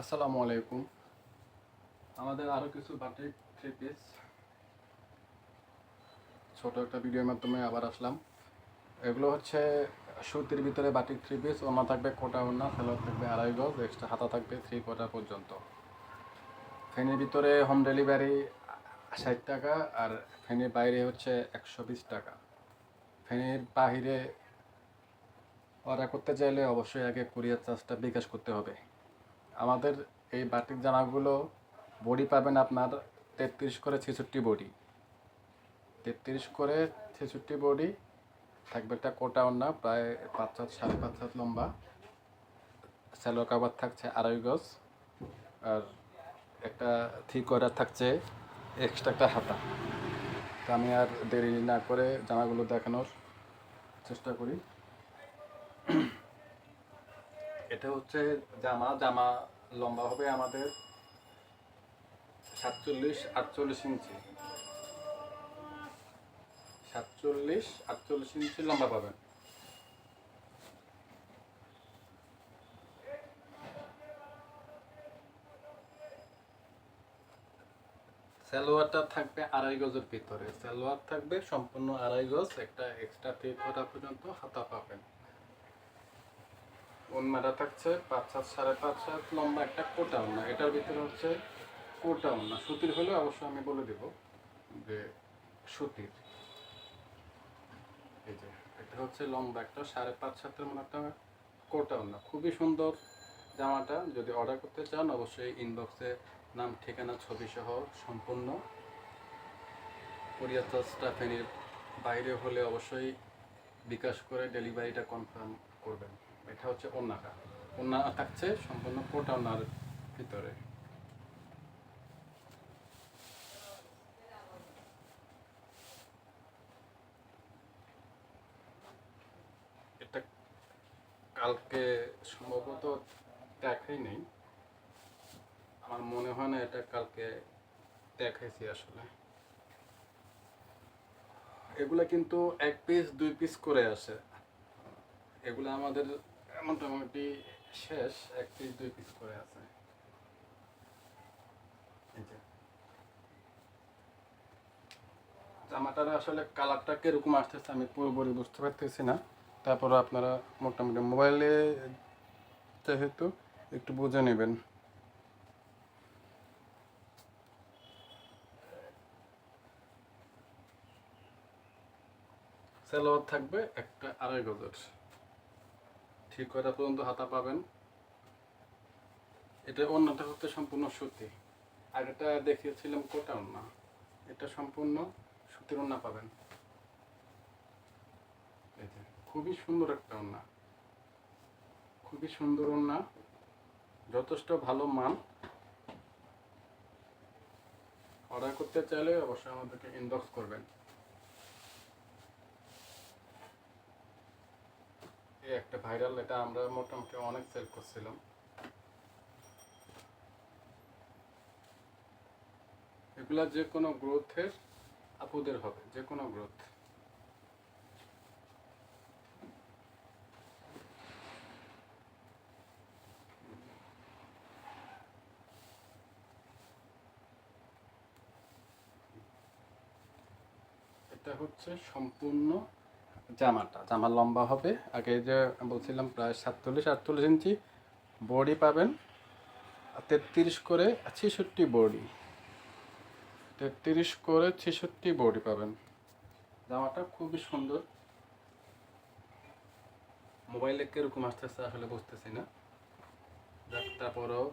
আসসালামু আলাইকুম। আমাদের আরও কিছু বাটিক থ্রি পিস ছোট একটা ভিডিওর মাধ্যমে আবার আসলাম। এগুলো হচ্ছে সুতির ভিতরে বাটিক থ্রি পিস ওনা থাকবে কোটা ওনা সেলোয়ার থাকবে আড়াই গজ এক্সট্রা হাতা থাকবে থ্রি কোটা পর্যন্ত। ফেনের ভিতরে হোম ডেলিভারি ষাট টাকা আর ফেনের বাইরে হচ্ছে একশো বিশ টাকা। ফেনের বাহিরে অর্ডার করতে চাইলে অবশ্যই আগে কুরিয়ার চার্জটা বিকাশ করতে হবে। আমাদের এই বাটিক জামাগুলো বডি পাবেন আপনার তেত্রিশ করে ছেষট্টি বডি। তেত্রিশ করে ছেষট্টি বডি, থাকবে একটা কোটা ওন্না প্রায় পাঁচ হাত, সাড়ে পাঁচ হাত লম্বা। স্যালো কাবার থাকছে আড়াই গজ, আর একটা থ্রি কোয়ার্টার থাকছে এক্সট্রা একটা হাতা। তো আমি আর দেরি না করে জামাগুলো দেখানোর চেষ্টা করি। এটা হচ্ছে জামা জামা লম্বা হবে আমাদের সাতচল্লিশ আটচল্লিশ ইঞ্চি। সাতচল্লিশ আটচল্লিশ ইঞ্চি লম্বা পাবেন। সালোয়ারটা থাকবে আড়াই গজের ভিতরে। সালোয়ার থাকবে সম্পূর্ণ আড়াই গজ, একটা এক্সট্রা থ্রি করা পর্যন্ত হাতা ওন্নাটা থাকছে পাঁচ সাত, সাড়ে পাঁচ সাত, লম্বা একটা কোটা ওন্না। এটার ভিতরে হচ্ছে কোটা ওন্না। সুতির হলে অবশ্যই আমি বলে দেব যে সুতির। এই যে, এটা হচ্ছে লম্বা একটা, সাড়ে পাঁচ সাতের মতো একটা কোটা ওন্না। খুবই সুন্দর জামাটা। যদি অর্ডার করতে চান, অবশ্যই ইনবক্সে নাম, ঠিকানা ছবি সহ সম্পূর্ণ কোরিয়ার চার্জটা বাইরে হলে অবশ্যই বিকাশ করে ডেলিভারিটা কনফার্ম করবেন। এটা হচ্ছে ওন্নাটা। ওন্না থাকছে সম্পূর্ণ কোটা ওন্নার ভিতরে কালকে সম্ভবত দেখাই নেই। আমার মনে হয় না এটা কালকে দেখাইছি আসলে। এগুলা কিন্তু এক পিস দুই পিস করে আসে। এগুলো আমাদের মোটামুটি শেষ, এক পিস, দুই পিস করে আছে। জামাটার আসলে কালারটা কীরকম আসতেছে আমি পুরোপুরি বুঝতে পারতেছি না। তারপর আপনারা মোটামুটি মোবাইলে যেহেতু একটু বুঝে নেবেন। সালোয়ার থাকবে একটা আড়াই গজের। ঠিক কয়টা পর্যন্ত হাতা পাবেন? এটা অন্যটা হচ্ছে সম্পূর্ণ সুতি। আগেটা দেখিয়েছিলাম কোটা ওন্না এটা সম্পূর্ণ সুতির ওন্না পাবেন। খুবই সুন্দর একটা ওন্না খুবই সুন্দর ওন্না যথেষ্ট ভালো মান। অর্ডার করতে চাইলে অবশ্যই আমাদেরকে ইনবক্স করবেন। একটা ভাইরাল এটা আমরা মোটামুটি অনেক সেল করছিলাম। এগুলা যে কোনো গ্রোথের আপুদের হবে, যে কোনো গ্রোথ এটা হচ্ছে সম্পূর্ণ জামাটা, জামা লম্বা হবে। আগে যে বলছিলাম প্রায় সাতচল্লিশ, আটচল্লিশ ইঞ্চি বডি পাবেন। তেত্রিশ করে ছেষট্টি বডি। তেত্রিশ করে ছেষট্টি বডি পাবেন। জামাটা খুবই সুন্দর। মোবাইলে কীরকম আসতেছে আসলে বুঝতেছি না। তারপরেও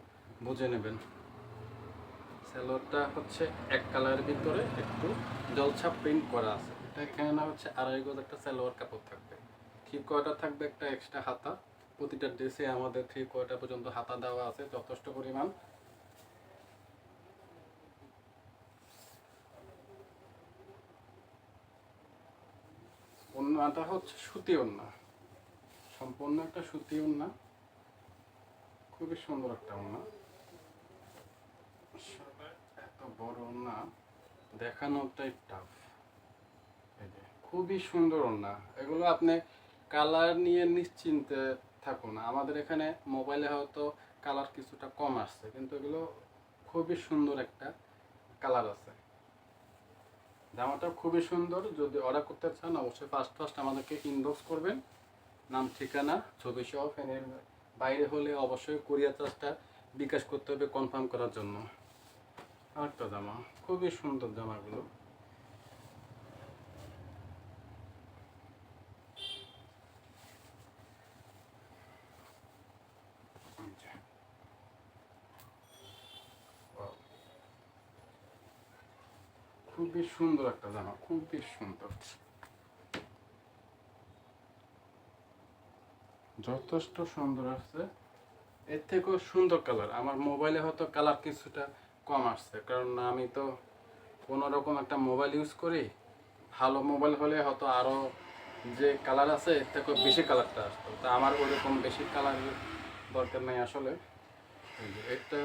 বুঝে নেবেন। স্যালোয়ারটা হচ্ছে এক কালারের ভিতরে একটু জলছাপ প্রিন্ট করা আছে। এটা এখানে হচ্ছে আড়াই গজ একটা সালোয়ার কাপড় থাকবে। থ্রি কোয়ার্টার থাকবে একটা এক্সট্রা হাতা। প্রতিটা ড্রেসে আমাদের থ্রি কোয়ার্টার পর্যন্ত হাতা দেওয়া আছে, যথেষ্ট পরিমাণ। ওন্নাটা হচ্ছে সুতি ওন্না। সম্পূর্ণ একটা সুতি ওন্না। খুবই সুন্দর একটা ওন্না। এত বড় না দেখানোটাই টাফ খুবই সুন্দর না এগুলো আপনি কালার নিয়ে নিশ্চিন্তে থাকুন। আমাদের এখানে মোবাইলে হয়তো কালার কিছুটা কম আসছে, কিন্তু এগুলো খুবই সুন্দর একটা কালার আছে। জামাটা খুবই সুন্দর, যদি অর্ডার করতে চান, অবশ্যই ফার্স্ট ফার্স্ট আমাদেরকে ইনবক্স করবেন। নাম, ঠিকানা ছবি সহ ফ্যানের বাইরে হলে অবশ্যই কুরিয়ার চার্জটা বিকাশ করতে হবে কনফার্ম করার জন্য। আরেকটা জামা, খুবই সুন্দর জামাগুলো আচ্ছা। Wow. খুবই সুন্দর একটা জামা, খুবই সুন্দর। যথেষ্ট সুন্দর আসছে। এর থেকেও সুন্দর কালার আমার মোবাইলে হয়তো কালার কিছুটা কম আসছে, কারণ আমি তো কোনো রকম একটা মোবাইল ইউজ করি। ভালো মোবাইল হলে হয়তো আরও যে কালার আছে, এর থেকেও বেশি কালারটা আসতো। তা আমার ওরকম বেশি কালার দরকার নেই আসলে। একটা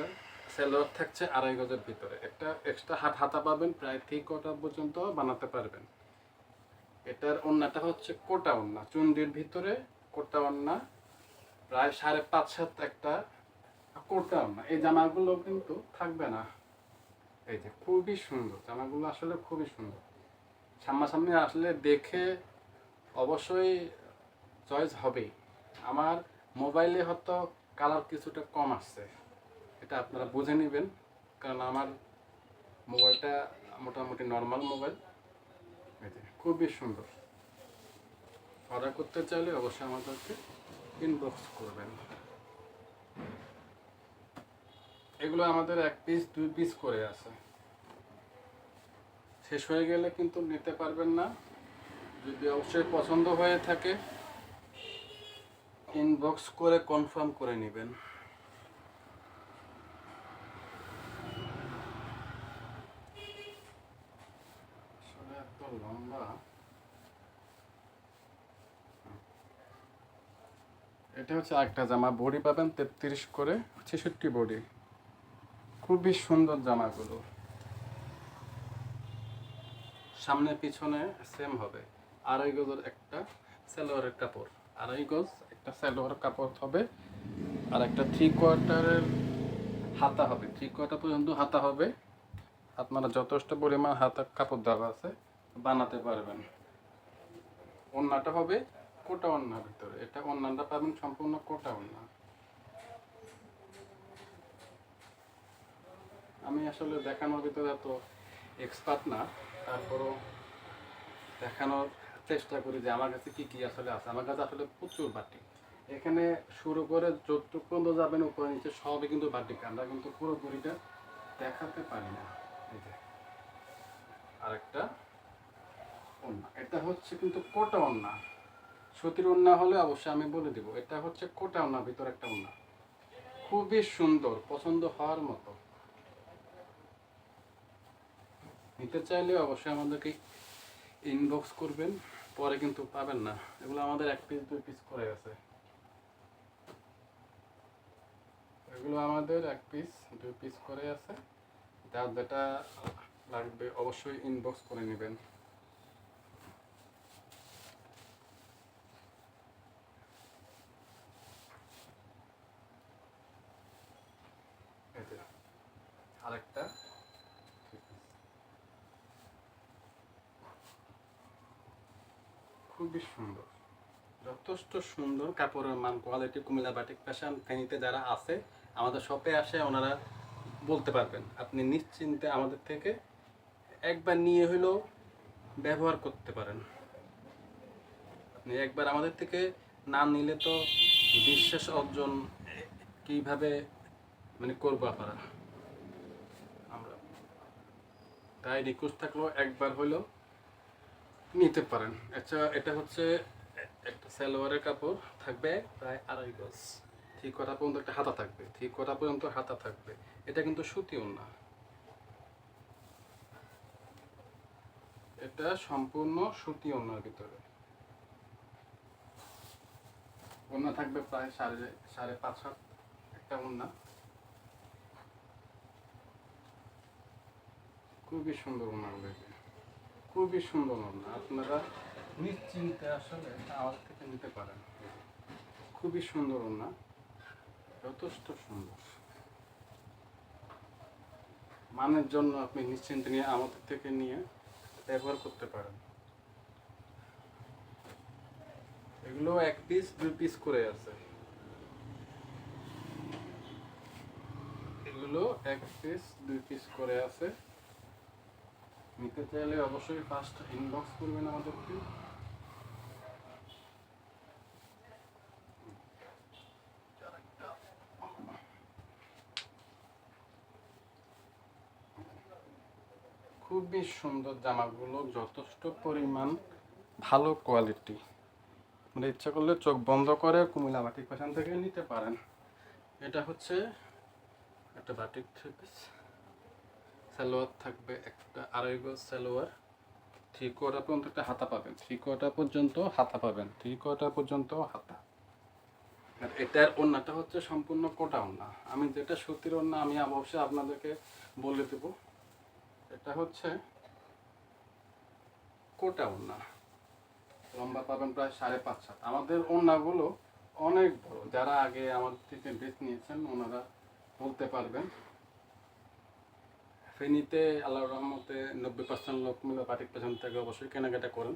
সেলোয়ার থাকছে আড়াই গজের ভিতরে। একটা এক্সট্রা হাত হাতা পাবেন, প্রায় থ্রি কোটা পর্যন্ত বানাতে পারবেন। এটার ওন্নাটা হচ্ছে কোটা ওন্না, চুন্ডির ভিতরে কোটা ওন্না, প্রায় সাড়ে পাঁচ সাত একটা কোটা ওন্না। এই জামাগুলো কিন্তু থাকবে না। এই যে খুবই সুন্দর, জামাগুলো আসলে খুবই সুন্দর। সামনাসামনি আসলে দেখে অবশ্যই চয়েস হবেই। আমার মোবাইলে হয়তো কালার কিছুটা কম আসছে। এটা আপনারা বুঝে নেবেন, কারণ আমার মোবাইলটা মোটামুটি নর্মাল মোবাইল। খুবই সুন্দর। অর্ডার করতে চাইলে অবশ্যই আমাদেরকে ইনবক্স করবেন। এগুলো আমাদের এক পিস দুই পিস করে আছে। শেষ হয়ে গেলে কিন্তু নিতে পারবেন না। যদি অবশ্যই পছন্দ হয়ে থাকে ইনবক্স করে কনফার্ম করে নেবেন আসলে এত লম্বা এটা হচ্ছে একটা জামা। বডি পাবেন তেত্রিশ করে, ছেষট্টি বডি। খুবই সুন্দর জামাগুলো। সামনে পিছনে সেম হবে। আড়াই গজের একটা সালোয়ারের কাপড়। আড়াই গজ একটা সালোয়ার কাপড় হবে। আর একটা থ্রি কোয়ার্টারের হাতা হবে। থ্রি কোয়ার্টার পর্যন্ত হাতা হবে। আপনারা যথেষ্ট পরিমাণ হাতা কাপড় দেওয়া আছে, বানাতে পারবেন। ওন্নাটা হবে কোটা ওন্নার ভিতরে। এটা ওন্নাটা পাবেন সম্পূর্ণ কোটা ওন্না আমি আসলে দেখানোর ভিতরে এত এক্সপার্ট না। তারপরও দেখানোর চেষ্টা করি যে আমার কাছে কি কি আসলে আছে। আমার কাছে আসলে প্রচুর বাটি। এখানে শুরু করে যতটুকু পর্যন্ত যাবেন, উপরে নিচে সবই কিন্তু বাটিক আমরা কিন্তু পুরোপুরিটা দেখাতে পারি না। আরেকটা ওন্না এটা হচ্ছে কিন্তু কোটা ওন্না সতীর ওন্না হলে অবশ্যই আমি বলে দিব, এটা হচ্ছে কোটা ওন্না ভিতর একটা ওন্না খুবই সুন্দর, পছন্দ হওয়ার মতো। নিতে চাইলে অবশ্যই আমাদেরকে ইনবক্স করবেন, পরে কিন্তু পাবেন না। এগুলো আমাদের এক পিস দুই পিস করে আছে। এগুলো আমাদের এক পিস দুই পিস করে আছে। যার যেটা লাগবে অবশ্যই ইনবক্স করে নেবেন এই যে, আরেকটা। খুবই সুন্দর। যথেষ্ট সুন্দর কাপড়ের মান কোয়ালিটি কুমিল্লা বাটিক ফ্যাশন ফেনীতে যারা আছে, আমাদের শপে আসে, ওনারা বলতে পারবেন। আপনি নিশ্চিন্তে আমাদের থেকে একবার নিয়ে হলেও ব্যবহার করতে পারেন। আপনি একবার আমাদের থেকে না নিলে তো বিশ্বাস অর্জন কীভাবে মানে করব আপনারা আমরা তাই রিকোয়েস্ট থাকলেও একবার হলেও নিতে পারেন। আচ্ছা এটা হচ্ছে একটা সালোয়ারের কাপড়, থাকবে প্রায় আড়াই গজ। ঠিক কটা পর্যন্ত একটা হাতা থাকবে ঠিক কটা পর্যন্ত হাতা থাকবে। এটা কিন্তু সুতিও না। এটা সম্পূর্ণ সুতি ওনার ভিতরে। ওনা থাকবে প্রায় সাড়ে সাড়ে পাঁচ হাত, একটা ওনা। খুবই সুন্দর ওনার এগুলো। খুবই সুন্দর ওনা আপনারা নিশ্চিন্তে আসলে আমাদের থেকে নিতে পারেন। খুবই সুন্দর ওনা যথেষ্ট সুন্দর। মানের জন্য আপনি নিশ্চিন্তে নিয়ে আমাদের থেকে নিয়ে ব্যবহার করতে পারেন। এগুলো এক পিস দুই পিস করে আছে। এগুলো এক পিস দুই পিস করে আছে। নিতে চাইলে অবশ্যই ফার্স্ট ইনবক্স করবেন আমাদেরকে। খুবই সুন্দর জামাগুলো, যথেষ্ট পরিমাণ ভালো কোয়ালিটি মানে ইচ্ছা করলে চোখ বন্ধ করে কুমিল্লা বাটিক ফ্যাশন থেকে নিতে পারেন। এটা হচ্ছে একটা বাটিক থ্রি পিস সালোয়ার থাকবে একটা আড়াই গজ সালোয়ার। থ্রি কোয়ার্টার পর্যন্ত একটা হাতা পাবেন। থ্রি কোয়ার্টার পর্যন্ত হাতা পাবেন। থ্রি কোয়ার্টার পর্যন্ত হাতা। আর এটার ওড়নাটা হচ্ছে সম্পূর্ণ কোটা ওড়না। আমি যেটা সুতির ওড়না, আমি অবশ্যই আপনাদেরকে বলে দেবো। এটা হচ্ছে কোটা ওড়না। লম্বা পাবেন প্রায় সাড়ে পাঁচ সাত। আমাদের ওড়নাগুলো অনেক বড়। যারা আগে আমাদের থেকে ড্রেস নিয়েছেন, ওনারা বলতে পারবেন। ফেনীতে আল্লাহর রহমতে নব্বই পার্সেন্ট লোক মিলে পেছন থেকে অবশ্যই কেনাকাটা করেন।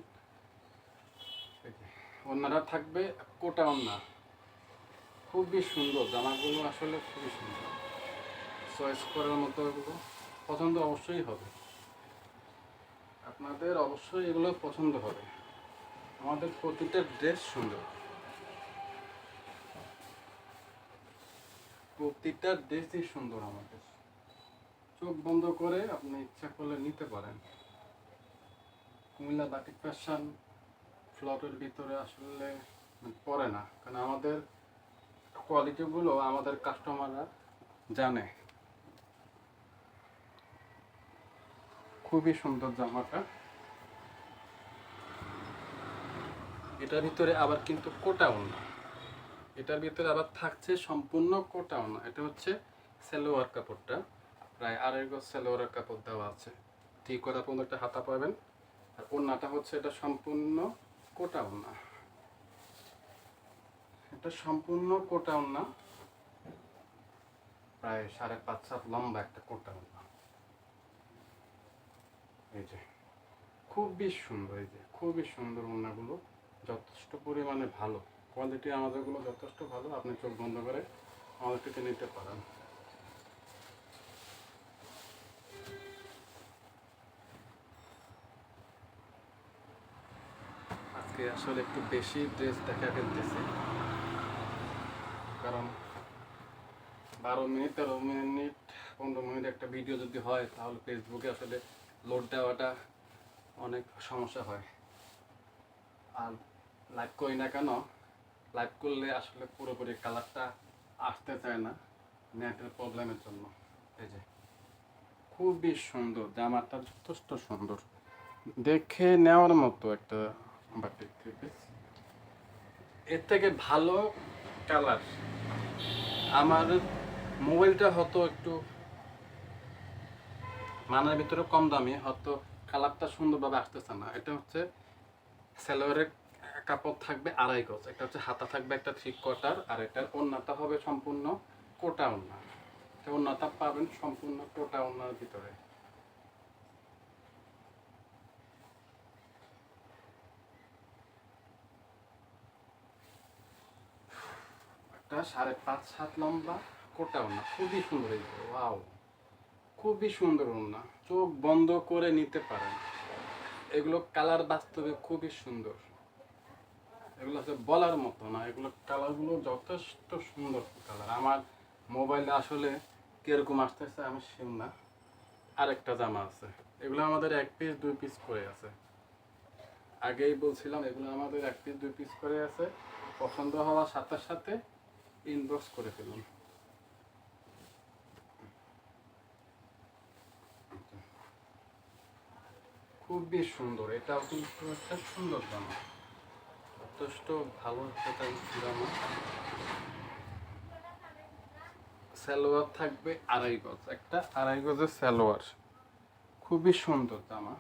ওড়নাটা থাকবে কোটা ওড়না খুবই সুন্দর, জামাগুলো আসলে খুবই সুন্দর। চয়েস করার মতো এগুলো পছন্দ অবশ্যই হবে। আপনাদের অবশ্যই এগুলো পছন্দ হবে। আমাদের প্রতিটা ড্রেস সুন্দর। প্রতিটা ড্রেসই সুন্দর আমাদের। চোখ বন্ধ করে আপনি ইচ্ছা করলে নিতে পারেন। কুমিল্লা বাটিক ফ্যাশন ফ্লটের ভিতরে আসলে পড়ে না, কারণ আমাদের কোয়ালিটিগুলো আমাদের কাস্টমাররা জানে। খুবই সুন্দর জামাটা। এটার ভিতরে আবার কিন্তু কোটা ওনা এটার ভিতরে আবার থাকছে সম্পূর্ণ কোটা ওনা এটা হচ্ছে সেলোয়ার কাপড়টা। প্রায় আড়াই গজ সেলোয়ারের কাপড় দেওয়া আছে। ঠিক করা পর্যন্ত একটা হাতা পাবেন। আর ওনাটা হচ্ছে এটা সম্পূর্ণ কোটা ওনা এটা সম্পূর্ণ কোটা ওনা প্রায় সাড়ে পাঁচ সাত লম্বা একটা কোটা ওনা এই যে, খুবই সুন্দর, এই যে, খুবই সুন্দর ওড়নাগুলো। যথেষ্ট পরিমাণে ভালো। কোয়ালিটি আমাদেরগুলো যথেষ্ট ভালো। আপনি চোখ বন্ধ করে আমাদের থেকে নিতে পারেন। আসলে একটু বেশি ড্রেস দেখা ফেলতেছি। কারণ বারো মিনিট, তেরো মিনিট, পনেরো মিনিট একটা ভিডিও যদি হয়, তাহলে ফেসবুকে আসলে লোড দেওয়াটা অনেক সমস্যা হয়। আর লাইভ করি না কেন? লাইভ করলে আসলে পুরোপুরি কালারটা আসতে চায় না নেটের প্রবলেমের জন্য। এই যে, খুবই সুন্দর, জামাটা যথেষ্ট সুন্দর। দেখে নেওয়ার মতো একটা এর থেকে ভালো কালার আমার মোবাইলটা হয়তো একটু মানের ভিতরে কম দামি, হয়তো কালারটা সুন্দরভাবে আসতেছে না। এটা হচ্ছে সেলোয়ারের কাপড় থাকবে আড়াই গজ, এটা হচ্ছে হাতা থাকবে একটা থ্রি কোয়ার্টার আর এটার ওড়নাটা হবে সম্পূর্ণ কোটা ওড়না। এটা পাবেন সম্পূর্ণ কোটা ওড়নার ভিতরে। একটা সাড়ে পাঁচ সাত লম্বা কোটা ওড়না, খুবই সুন্দর ওয়াও। খুবই সুন্দর ওড়না, চোখ বন্ধ করে নিতে পারেন। এগুলো কালার বাস্তবে খুবই সুন্দর। এগুলো হচ্ছে বলার মতো না, এগুলো কালারগুলো যথেষ্ট সুন্দর কালার। আমার মোবাইলে আসলে কীরকম আসতেছে আমি শিব না। আরেকটা জামা আছে, এগুলো আমাদের এক পিস দুই পিস করে আছে। আগেই বলছিলাম এগুলো আমাদের এক পিস দুই পিস করে আছে। পছন্দ হওয়ার সাথে সাথে ইনবক্স করে ফেলুন। খুবই সুন্দর, এটাও কিন্তু একটা সুন্দর জামা। যথেষ্ট ভালো একটা জামা সালোয়ার থাকবে আড়াই গজ, একটা আড়াই গজের সালোয়ার। খুবই সুন্দর জামা।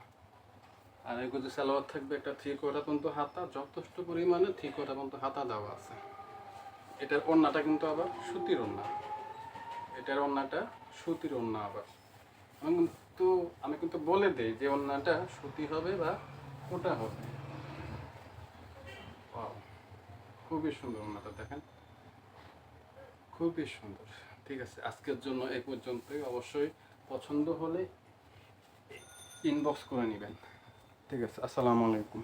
আড়াই গজের সালোয়ার থাকবে একটা থ্রি কোয়ার্টার পর্যন্ত হাতা, যথেষ্ট পরিমাণে থ্রি কোয়ার্টার পর্যন্ত হাতা দেওয়া আছে। এটার ওড়নাটা কিন্তু আবার সুতির ওড়না। এটার ওড়নাটা সুতির ওড়না আবার। আমি কিন্তু আমি কিন্তু বলে দেই যে ওড়নাটা সুতি হবে বা কোটা হবে। খুবই সুন্দর ওড়নাটা, দেখেন। খুবই সুন্দর, ঠিক আছে। আজকের জন্য এই পর্যন্তই। অবশ্যই পছন্দ হলে ইনবক্স করে নেবেন। ঠিক আছে, আসসালামু আলাইকুম।